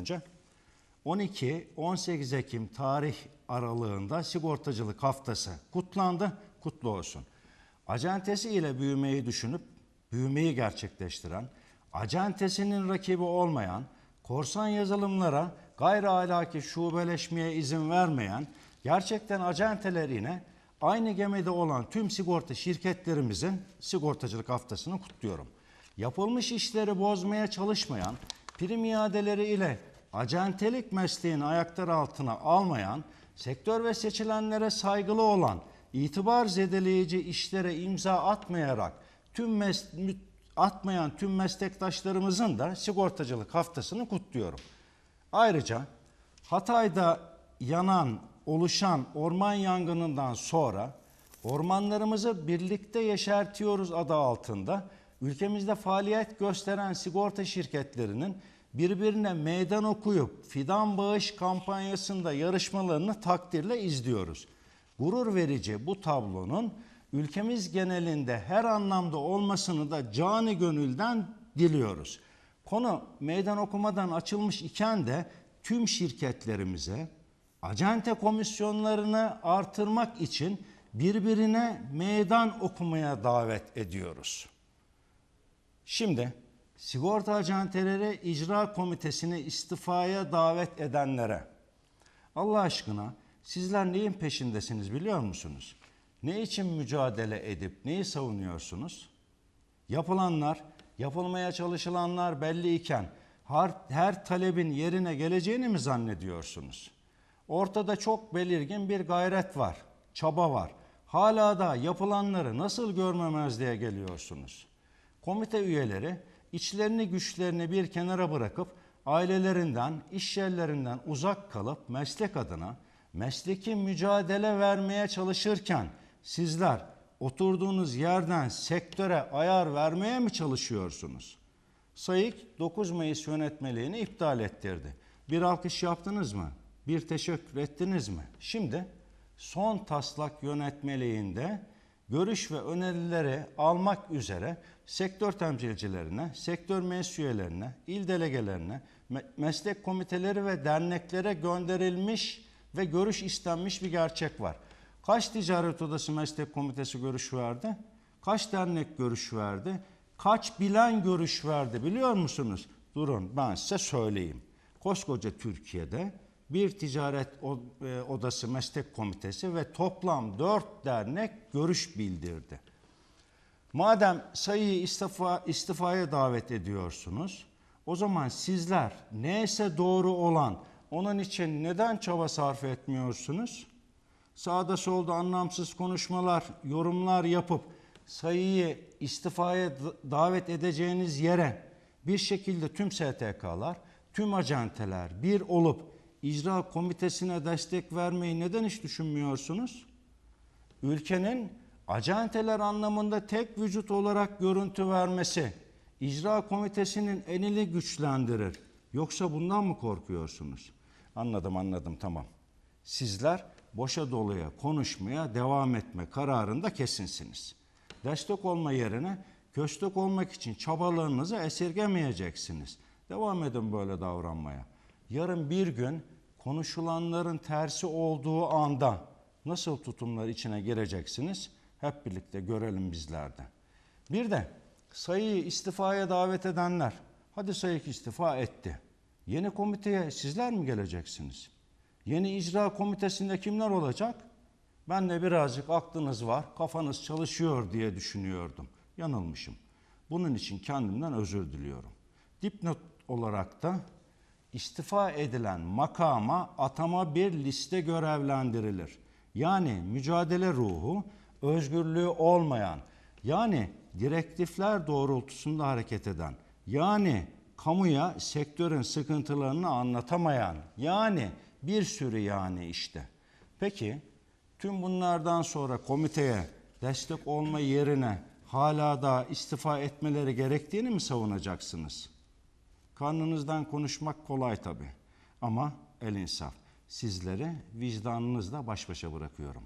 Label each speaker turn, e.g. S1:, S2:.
S1: önce. 12-18 Ekim tarih aralığında sigortacılık haftası kutlandı. Kutlu olsun. Acentesi ile büyümeyi düşünüp büyümeyi gerçekleştiren, acentesinin rakibi olmayan, korsan yazılımlara gayri ahlaki şubeleşmeye izin vermeyen, gerçekten acenteler yine aynı gemide olan tüm sigorta şirketlerimizin sigortacılık haftasını kutluyorum. Yapılmış işleri bozmaya çalışmayan, prim iadeleri ile acentelik mesleğini ayaklar altına almayan, sektör ve seçilenlere saygılı olan, itibar zedeleyici işlere imza atmayarak tüm mes- atmayan tüm meslektaşlarımızın da sigortacılık haftasını kutluyorum. Ayrıca Hatay'da yanan, oluşan orman yangınından sonra ormanlarımızı birlikte yeşertiyoruz adı altında ülkemizde faaliyet gösteren sigorta şirketlerinin birbirine meydan okuyup fidan bağış kampanyasında yarışmalarını takdirle izliyoruz. Gurur verici bu tablonun ülkemiz genelinde her anlamda olmasını da cani gönülden diliyoruz. Konu meydan okumadan açılmış iken de tüm şirketlerimize acente komisyonlarını artırmak için birbirine meydan okumaya davet ediyoruz. Şimdi sigorta acenteleri icra komitesini istifaya davet edenlere Allah aşkına sizler neyin peşindesiniz biliyor musunuz? Ne için mücadele edip neyi savunuyorsunuz? Yapılanlar, yapılmaya çalışılanlar belli iken her, her talebin yerine geleceğini mi zannediyorsunuz? Ortada çok belirgin bir gayret var, çaba var. Hala da yapılanları nasıl görmemezliğe geliyorsunuz? Komite üyeleri içlerini güçlerini bir kenara bırakıp ailelerinden, iş yerlerinden uzak kalıp meslek adına mesleki mücadele vermeye çalışırken sizler oturduğunuz yerden sektöre ayar vermeye mi çalışıyorsunuz? SAİK 9 Mayıs yönetmeliğini iptal ettirdi. Bir alkış yaptınız mı? Bir teşekkür ettiniz mi? Şimdi son taslak yönetmeliğinde görüş ve önerileri almak üzere sektör temsilcilerine, sektör meclis üyelerine, il delegelerine, me- meslek komiteleri ve derneklere gönderilmiş ve görüş istenmiş bir gerçek var. Kaç ticaret odası meslek komitesi görüş verdi? Kaç dernek görüş verdi? Kaç bilen görüş verdi biliyor musunuz? Durun ben size söyleyeyim. Koskoca Türkiye'de bir ticaret e, odası meslek komitesi ve toplam dört dernek görüş bildirdi. Madem sayıyı istifa, istifaya davet ediyorsunuz, o zaman sizler neyse doğru olan onun için neden çaba sarf etmiyorsunuz? Sağda solda anlamsız konuşmalar, yorumlar yapıp sayıyı istifaya davet edeceğiniz yere bir şekilde tüm STK'lar, tüm acenteler bir olup icra komitesine destek vermeyi neden hiç düşünmüyorsunuz? ülkenin acenteler anlamında tek vücut olarak görüntü vermesi icra komitesinin enini güçlendirir. Yoksa bundan mı korkuyorsunuz? Anladım anladım tamam. Sizler boşa doluya konuşmaya devam etme kararında kesinsiniz. Destek olma yerine köstek olmak için çabalarınızı esirgemeyeceksiniz. Devam edin böyle davranmaya. Yarın bir gün konuşulanların tersi olduğu anda nasıl tutumlar içine gireceksiniz? Hep birlikte görelim bizlerde. Bir de sayıyı istifaya davet edenler, hadi sayık istifa etti. Yeni komiteye sizler mi geleceksiniz? Yeni icra komitesinde kimler olacak? Ben de birazcık aklınız var, kafanız çalışıyor diye düşünüyordum. Yanılmışım. Bunun için kendimden özür diliyorum. Dipnot olarak da istifa edilen makama atama bir liste görevlendirilir. Yani mücadele ruhu, özgürlüğü olmayan, yani direktifler doğrultusunda hareket eden, yani kamuya sektörün sıkıntılarını anlatamayan, yani bir sürü yani işte. Peki tüm bunlardan sonra komiteye destek olma yerine hala da istifa etmeleri gerektiğini mi savunacaksınız? Karnınızdan konuşmak kolay tabi. Ama el insaf. Sizleri vicdanınızla baş başa bırakıyorum.